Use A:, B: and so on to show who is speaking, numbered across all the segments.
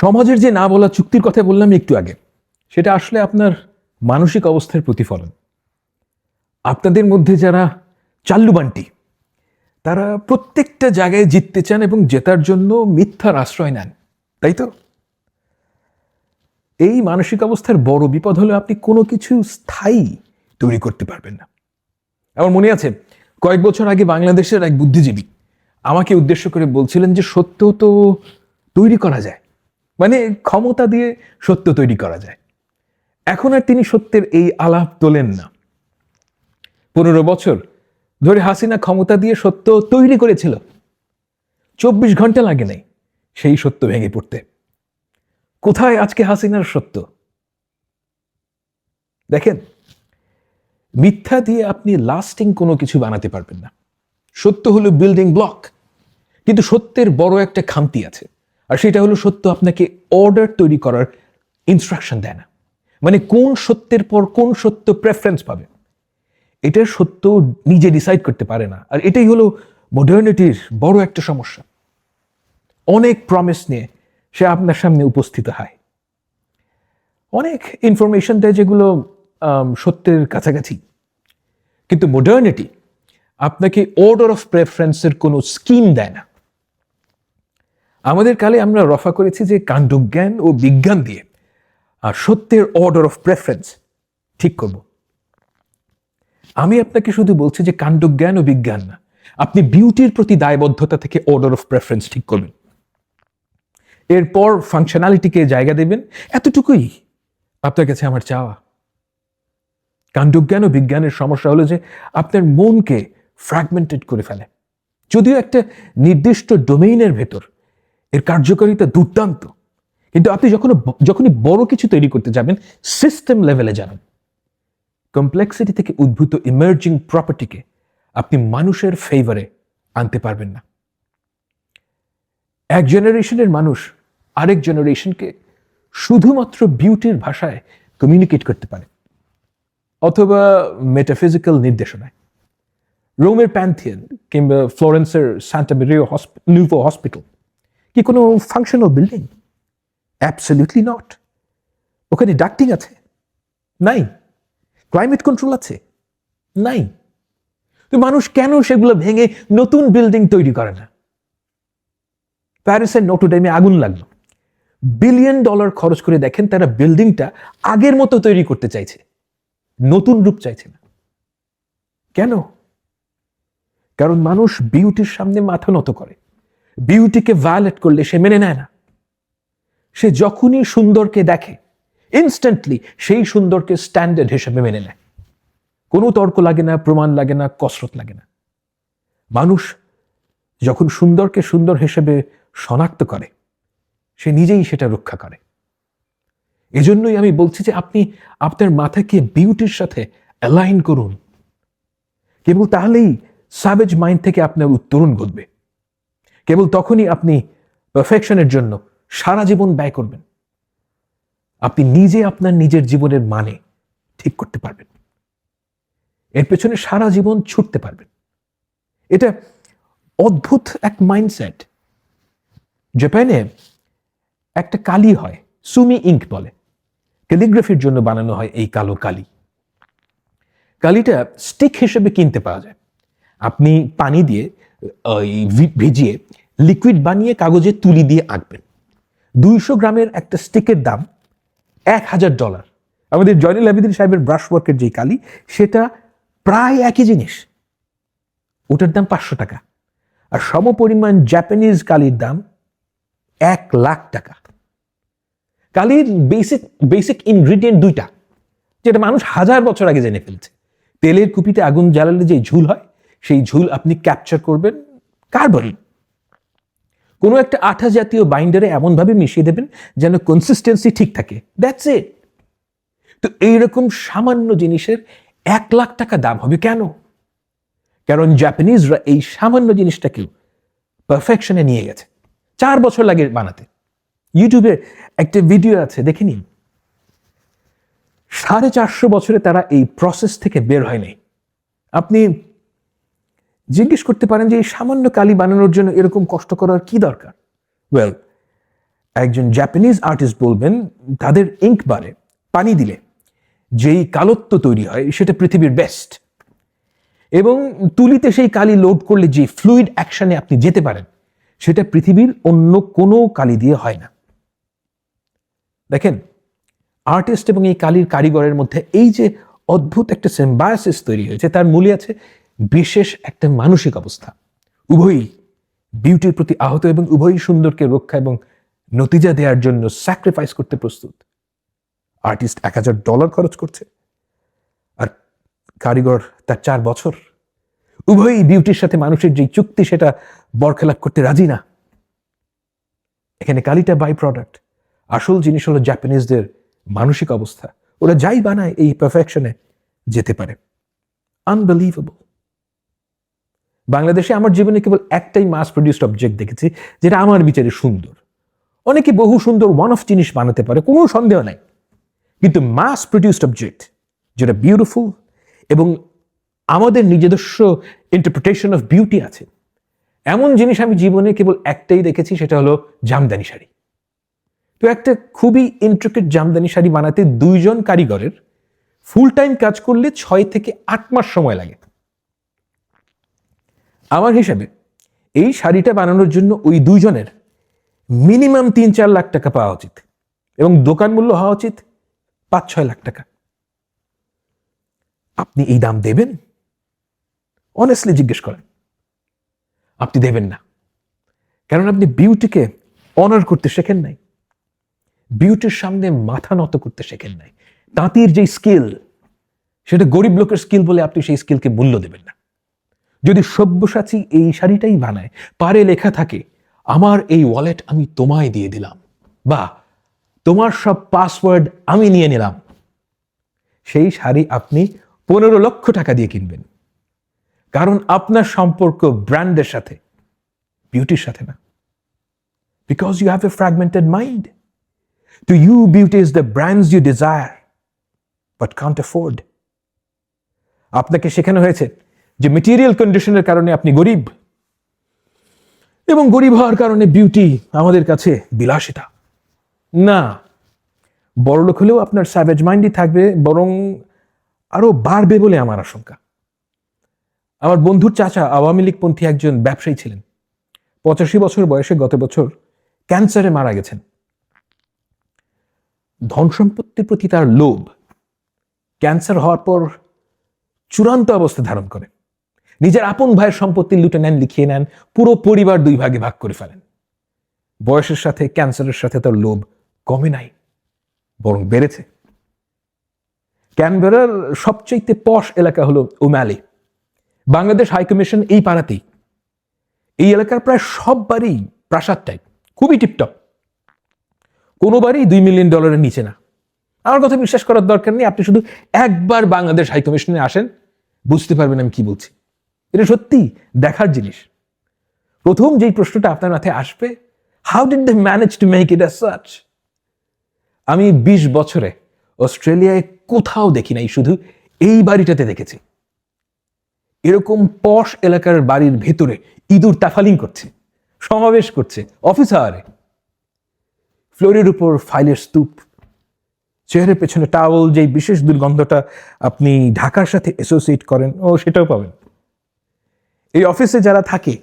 A: সমাজের যে না বলা চুক্তির কথা বললাম একটু আগে, সেটা আসলে আপনার মানসিক অবস্থার প্রতিফলন। আপনাদের মধ্যে যারা চাল্লুবান্টি, তারা প্রত্যেকটা জায়গায় জিততে চান এবং জেতার জন্য মিথ্যার আশ্রয় নেন, তাই তো? এই মানসিক অবস্থার বড় বিপদ হলো আপনি কোনো কিছু স্থায়ী তৈরি করতে পারবেন না। আমার মনে আছে, কয়েক বছর আগে বাংলাদেশের এক বুদ্ধিজীবী আমাকে উদ্দেশ্য করে বলছিলেন যে সত্য তো তৈরি করা যায় মানে ক্ষমতা দিয়ে সত্য তৈরি করা যায়। এখন আর তিনি সত্যের এই আলাপ তোলেন না। পনেরো বছর ধরে হাসিনা ক্ষমতা দিয়ে সত্য তৈরি করেছিল। চব্বিশ ঘণ্টা লাগে নাই সেই সত্য ভেঙে পড়তে। কোথায় আজকে হাসিনার সত্য? দেখেন, মিথ্যা দিয়ে আপনি লাস্টিং কোনো কিছু বানাতে পারবেন না। সত্য হলো বিল্ডিং ব্লক কিন্তু সত্যের বড় একটা খামতি আছে। আর সেটা হলো সত্য, আপনাকে অর্ডার তৈরি করার ইনস্ট্রাকশন দেয় না। মানে কোন সত্যের পর কোন সত্য প্রেফারেন্স পাবে। এটা সত্য নিজে ডিসাইড করতে পারে না। আর এটাই হলো মডার্নিটির বড় একটা সমস্যা। অনেক প্রমিস নিয়ে সে আপনার সামনে উপস্থিত হয়। অনেক ইনফরমেশন দেয় যেগুলো সত্যের কাছাকাছি। কিন্তু মডার্নিটি আপনাকে অর্ডার অফ প্রেফারেন্সের কোনো স্কিম দেয় না। আমাদের কালে আমরা রফা করেছি যে কাণ্ডজ্ঞান ও বিজ্ঞান দিয়ে। আর সত্যের অর্ডার অফ প্রেফারেন্স ঠিক করব। আমি আপনাকে শুধু বলছি যে কাণ্ডজ্ঞান ও বিজ্ঞান না, আপনি বিউটির প্রতি দায়বদ্ধতা থেকে অর্ডার অফ প্রেফারেন্স ঠিক করবেন। এরপর ফাংশনালিটিকে জায়গা দেবেন, এতটুকুই আপনার কাছে আমার চাওয়া। কাণ্ডজ্ঞান ও বিজ্ঞানের সমস্যা হলো যে আপনার মনকে ফ্র্যাগমেন্টেড করে ফেলে। যদিও একটা নির্দিষ্ট ডোমেইনের ভেতর এর কার্যকারিতা দুর্দান্ত। কিন্তু আপনি যখন যখনই বড় কিছু তৈরি করতে যাবেন সিস্টেম লেভেলে যাবেন। কমপ্লেক্সিটি থেকে উদ্ভূত ইমার্জিং প্রপার্টিকে আপনি মানুষের ফেভারে আনতে পারবেন না। এক জেনারেশনের মানুষ আরেক জেনারেশনকে শুধুমাত্র বিউটির ভাষায় কমিউনিকেট করতে পারে। অথবা মেটাফিজিক্যাল নির্দেশনায়। রোমের প্যান্থিয়ান কিংবা ফ্লোরেন্সের সান্টা মেরিও নিউভো হসপিটাল কি কোনো ফাংশনাল বিল্ডিং অ্যাবসলিউটলি নট ওখানে ডাক্টিং আছে? নাই। ক্লাইমেট কন্ট্রোল আছে? নাই। তো মানুষ কেন সেগুলো ভেঙে নতুন বিল্ডিং তৈরি করে না? প্যারিসের নোটোডেমে আগুন লাগল। বিলিয়ন ডলার খরচ করে দেখেন তারা বিল্ডিংটা আগের মতো তৈরি করতে চাইছে। নতুন রূপ চাইছে না। কেন? কারণ মানুষ বিউটির সামনে মাথা নত করে। বিউটিকে ভায়োলেট করলে সে মেনে নেয় না। সে যখনই সুন্দরকে দেখে ইনস্ট্যান্টলি সেই সুন্দরকে স্ট্যান্ডার্ড হিসেবে মেনে নেয়। কোনো তর্ক লাগে না, প্রমাণ লাগে না, কসরত লাগে না। মানুষ যখন সুন্দরকে সুন্দর হিসেবে শনাক্ত করে, সে নিজেই সেটা রক্ষা করে। এজন্যই আমি বলছি যে আপনি আপনার মাথাকে বিউটির সাথে অ্যালাইন করুন। কেবল তাহলেই সাবেজ মাইন্ড থেকে আপনার উত্তরণ ঘটবে। কেবল তখনই আপনি পারফেকশনের জন্য সারা জীবন ব্যয় করবেন। আপনি নিজে আপনার নিজের জীবনের মানে ঠিক করতে পারবেন। এর পেছনে সারা জীবন ছুটতে পারবেন। এটা অদ্ভুত এক মাইন্ডসেট জাপানে একটা কালি হয়, সুমি ইঙ্ক বলে। ক্যালিগ্রাফির জন্য বানানো হয় এই কালো কালি। কালিটা স্টিক হিসেবে কিনতে পাওয়া যায়। আপনি পানি দিয়ে ভিজিয়ে লিকুইড বানিয়ে কাগজে তুলি দিয়ে আঁকবেন। দুইশো গ্রামের একটা স্টিকের দাম এক হাজার ডলার আমাদের জয়নুল আবিদিন সাহেবের ব্রাশ ওয়ার্কের যে কালি, সেটা প্রায় একই জিনিস। ওটার দাম পাঁচশো টাকা। আর সমপরিমাণ জাপানিজ কালির দাম এক লাখ টাকা। কালির বেসিক বেসিক ইনগ্রিডিয়েন্ট দুইটা, যেটা মানুষ হাজার বছর আগে জেনে ফেলছে। তেলের কুপিতে আগুন জ্বালালে যে ঝুল হয় সেই ঝুল আপনি ক্যাপচার করবেন কার্বন কোনো একটা আঠা জাতীয় বাইন্ডারে এমনভাবে মিশিয়ে দেবেন যেন কনসিস্টেন্সি ঠিক থাকে। দ্যাটস ইট তো এইরকম সামান্য জিনিসের এক লাখ টাকা দাম হবে কেন? কারণ জাপানিজরা এই সামান্য জিনিসটাকেও পারফেকশনে নিয়ে গেছে। চার বছর লাগে বানাতে। ইউটিউবে একটা ভিডিও আছে, দেখে নিন। সাড়ে চারশো বছরে তারা এই প্রসেস থেকে বের হয়নি আপনি জিজ্ঞেস করতে পারেন যে এই সামান্য কালি বানানোর জন্য এরকম কষ্ট করার কি দরকার? ওয়েল একজন জাপানিজ আর্টিস্ট বলবেন, তাদের ইঙ্ক বারে পানি দিলে যেই কালত্ব তৈরি হয় সেটা পৃথিবীর বেস্ট এবং তুলিতে সেই কালি লোড করলে যে ফ্লুইড অ্যাকশনে আপনি যেতে পারেন, সেটা পৃথিবীর অন্য কোনো কালি দিয়ে হয় না। দেখেন আর্টিস্ট এবং এই কালির কারিগরের মধ্যে এই যে অদ্ভুত একটা সিম্বায়াসিস তৈরি হয়েছে, তার মূলে আছে বিশেষ একটা মানসিক অবস্থা। উভয়ই বিউটির প্রতি আহত এবং উভয়ই সুন্দরকে রক্ষা এবং নতিজা দেওয়ার জন্য স্যাক্রিফাইস করতে প্রস্তুত। আর্টিস্ট এক হাজার ডলার খরচ করছে। আর কারিগর তার চার বছর। উভয়ই বিউটির সাথে মানুষের যে চুক্তি, সেটা বরখেলাপ করতে রাজি না। এখানে কালিটা বাই প্রোডাক্ট আসল জিনিস হলো জাপানিজদের মানসিক অবস্থা। ওরা যাই বানায়, এই পারফেকশনে যেতে পারে। আনবিলিভেবল বাংলাদেশে আমার জীবনে কেবল একটাই মাস প্রডিউসড অবজেক্ট দেখেছি, যেটা আমার বিচারে সুন্দর। অনেকে বহু সুন্দর ওয়ান অফ জিনিস বানাতে পারে, কোনো সন্দেহ নাই। কিন্তু মাস প্রডিউসড অবজেক্ট যেটা বিউটিফুল এবং আমাদের নিজস্ব ইন্টারপ্রিটেশন অফ বিউটি আছে, এমন জিনিস আমি জীবনে কেবল একটাই দেখেছি, সেটা হলো জামদানি শাড়ি। তো একটা খুবই ইন্ট্রিকেট জামদানি শাড়ি বানাতে দুইজন কারিগরের ফুল টাইম কাজ করলে ছয় থেকে আট মাস সময় লাগে। আমার হিসাবে, এই শাড়িটা বানানোর জন্য ওই দুইজনের মিনিমাম তিন চার লাখ টাকা পাওয়া উচিত এবং দোকান মূল্য হওয়া উচিত পাঁচ ছয় লাখ টাকা। আপনি এই দাম দেবেন? অনেস্টলি জিজ্ঞেস করেন। আপনি দেবেন না। কারণ আপনি বিউটিকে অনার করতে শেখেন নাই। বিউটির সামনে মাথা নত করতে শেখেন নাই। তাঁতির যে স্কিল সেটা গরিব লোকের স্কিল বলে আপনি সেই স্কিলকে মূল্য দেবেন না। যদি সব্যসাচী এই শাড়িটাই বানায়, পারে লেখা থাকে, আমার এই ওয়ালেট আমি তোমায় দিয়ে দিলাম। বা, তোমার সব পাসওয়ার্ড আমি নিয়ে নিলাম। সেই শাড়ি আপনি পনেরো লক্ষ টাকা দিয়ে কিনবেন। কারণ আপনার সম্পর্ক ব্র্যান্ডের সাথে বিউটির সাথে না। Because you have a fragmented mind to you beauty is the brands you desire but can't afford আপনাকে শেখানো হয়েছে যে মেটেরিয়াল কন্ডিশনের কারণে আপনি গরিব এবং গরিব হওয়ার কারণে বিউটি আমাদের কাছে বিলাসিতা। না বড়লোক হলেও আপনার স্যাভেজ মাইন্ডই থাকবে, বরং আরও বাড়বে বলে আমার আশঙ্কা। আমার বন্ধুর চাচা আওয়ামী লীগপন্থী একজন ব্যবসায়ী ছিলেন। পঁচাশি বছর বয়সে গত বছর ক্যান্সারে মারা গেছেন। ধন সম্পত্তির প্রতি তার লোভ ক্যান্সার হওয়ার পর চূড়ান্ত অবস্থা ধারণ করে। নিজের আপন ভাইয়ের সম্পত্তি লুটে নেন, লিখিয়ে নেন, পুরো পরিবার দুই ভাগে ভাগ করে ফেলেন। বয়সের সাথে, ক্যান্সারের সাথে তার লোভ কমে নাই, বরং বেড়েছে। ক্যানবেরার সবচেয়ে পশ এলাকা হলো ওম্যালি বাংলাদেশ হাইকমিশন এই পাড়াতেই। এই এলাকার প্রায় সব বাড়ি প্রাসাদ টাইপ খুবই টিপটপ। কোনো বাড়ি দুই মিলিয়ন ডলারের নিচে না। আমার কথা বিশ্বাস করার দরকার নেই, আপনি শুধু একবার বাংলাদেশ হাইকমিশনে আসেন, বুঝতে পারবেন আমি কি বলছি। এটা সত্যি দেখার জিনিস। প্রথম যেই প্রশ্নটা আপনার মাথায় আসবে how did they manage to make it such আমি বিশ বছরে অস্ট্রেলিয়ায় কোথাও দেখি নাই, শুধু এই বাড়িটাতে দেখেছি। এরকম পশ এলাকার বাড়ির ভেতরে ইঁদুর তাফালিং করছে, সমাবেশ করছে, অফিস আওয়ারে। ফ্লোরের উপর ফাইলের স্তূপ, চেয়ারের পেছনে টাওয়াল, যেই বিশেষ দুর্গন্ধটা আপনি ঢাকার সাথে অ্যাসোসিয়েট করেন, ও সেটাও পাবেন। এই অফিসে যারা থাকে,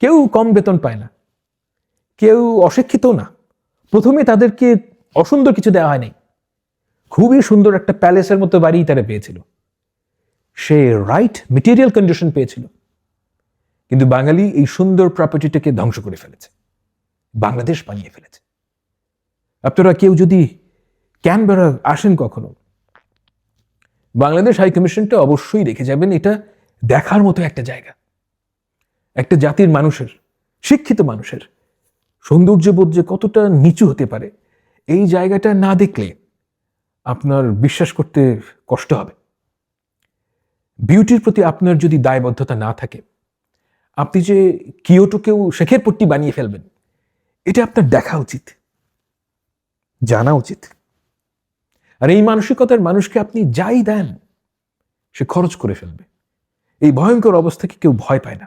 A: কেউ কম বেতন পায় না, কেউ অশিক্ষিত না। প্রথমে তাদেরকে অসুন্দর কিছু দেওয়া হয়নি। খুবই সুন্দর একটা প্যালেসের মতো বাড়ি তারা পেয়েছিল। সে রাইট মেটেরিয়াল কন্ডিশন পেয়েছিল। কিন্তু বাঙালি এই সুন্দর প্রপার্টিটাকে ধ্বংস করে ফেলেছে। বাংলাদেশ বানিয়ে ফেলেছে। আপনারা কেউ যদি ক্যানবেরা আসেন কখনো, বাংলাদেশ হাই কমিশনটা অবশ্যই রেখে যাবেন। এটা দেখার মতো একটা জায়গা। একটা জাতির মানুষের, শিক্ষিত মানুষের সৌন্দর্যবোধ যে কতটা নিচু হতে পারে, এই জায়গাটা না দেখলে আপনার বিশ্বাস করতে কষ্ট হবে। বিউটির প্রতি আপনার যদি দায়বদ্ধতা না থাকে, আপনি যে কিয়োটোকেও শেখের পট্টি বানিয়ে ফেলবেন, এটা আপনার দেখা উচিত, জানা উচিত। আর এই মানসিকতার মানুষকে আপনি যাই দেন, সে খরচ করে ফেলবে। এই ভয়ঙ্কর অবস্থাকে কেউ ভয় পায় না।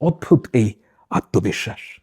A: অদ্ভুত এই আত্মবিশ্বাস।